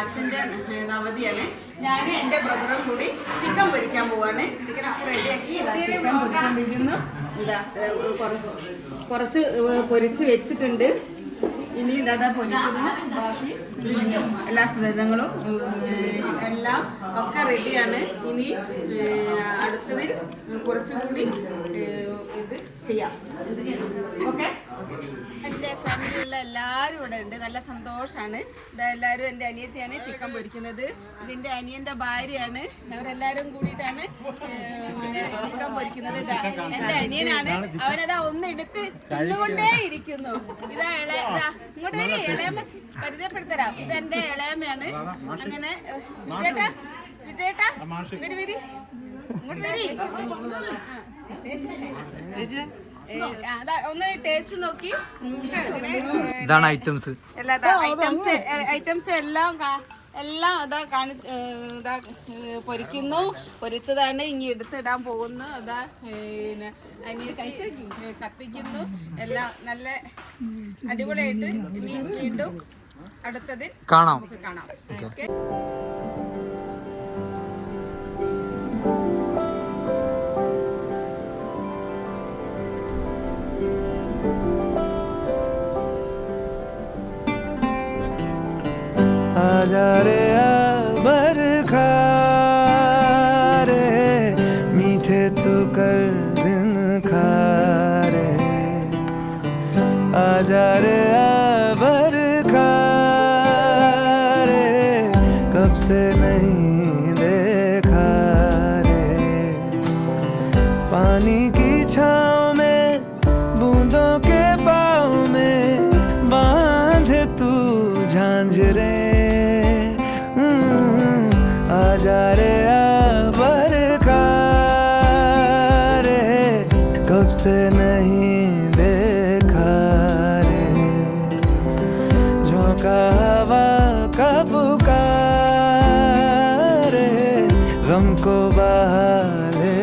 അച്ഛന്റെ അവധിയാണ് ഞാനും എന്റെ ബ്രദറും കൂടി ചിക്കൻ പൊരിക്കാൻ പോവാണ്. ചിക്കൻ ഒക്കെ റെഡിയാക്കി ചിക്കൻ ഏ, കുറച്ച് പൊരിച്ച് വെച്ചിട്ടുണ്ട്. ഇനി ഇതാ പൊരിക്കുന്നു. ബാക്കി എല്ലാ സാധനങ്ങളും എല്ലാം ഒക്കെ റെഡിയാണ്. ഇനി അടുത്തത് അടുത്തതിൽ കുറച്ചുകൂടി ഇത് ചെയ്യാം. ഓക്കെ? ഫാമിലിയിലുള്ള എല്ലാവരും ഇവിടെ ഉണ്ട്. നല്ല സന്തോഷമാണ് ഇതാ എല്ലാവരും എന്റെ അനിയത്തിയാണ് ചിക്കൻ പൊരിക്കുന്നത്. ഇതിന്റെ അനിയന്റെ ഭാര്യയാണ്. അവരെല്ലാവരും കൂടിയിട്ടാണ് ചിക്കൻ പൊരിക്കുന്നത്. എന്റെ അനിയനാണ്. അവനതാ ഒന്ന് എടുത്ത് തിന്നുകൊണ്ടേ ഇരിക്കുന്നു. ഇതാ ഇളയ ഇങ്ങോട്ട് വരി ഇളയമ്മ പരിചയപ്പെടുത്തരാം. ഇത് എന്റെ ഇളയമ്മയാണ്. അങ്ങനെ വിജയേട്ടാ വിജയേട്ടാ വരി വരി. ഇങ്ങോട്ട് വരി. ഒന്ന് ടേസ്റ്റ് നോക്കി. അങ്ങനെ, ഇതാണ് ഐറ്റംസ് എല്ലാ ഐറ്റംസ് ഐറ്റംസ് എല്ലാം എല്ലാം അതാ കാണി ഇതാ പൊരിക്കുന്നു. പൊരിച്ചതാണ് ഇനി എടുത്തിടാൻ പോകുന്നു. അതാ പിന്നെ അതിന് കഴിച്ച് കത്തിക്കുന്നു. എല്ലാം നല്ല അടിപൊളിയായിട്ട് ഇനി വീണ്ടും അടുത്തതിൽ കാണാം. കാണാം. नजारे अबर खा मीठे तू कर दिन खा रे जा रे अबर खे कब से नहीं देखा रे। पानी की छाँव में, बूंदों के पाँव में बाँध तू, झांझ रे कब से नहीं देखा रे झोंका हवा का रे गम को बहा ले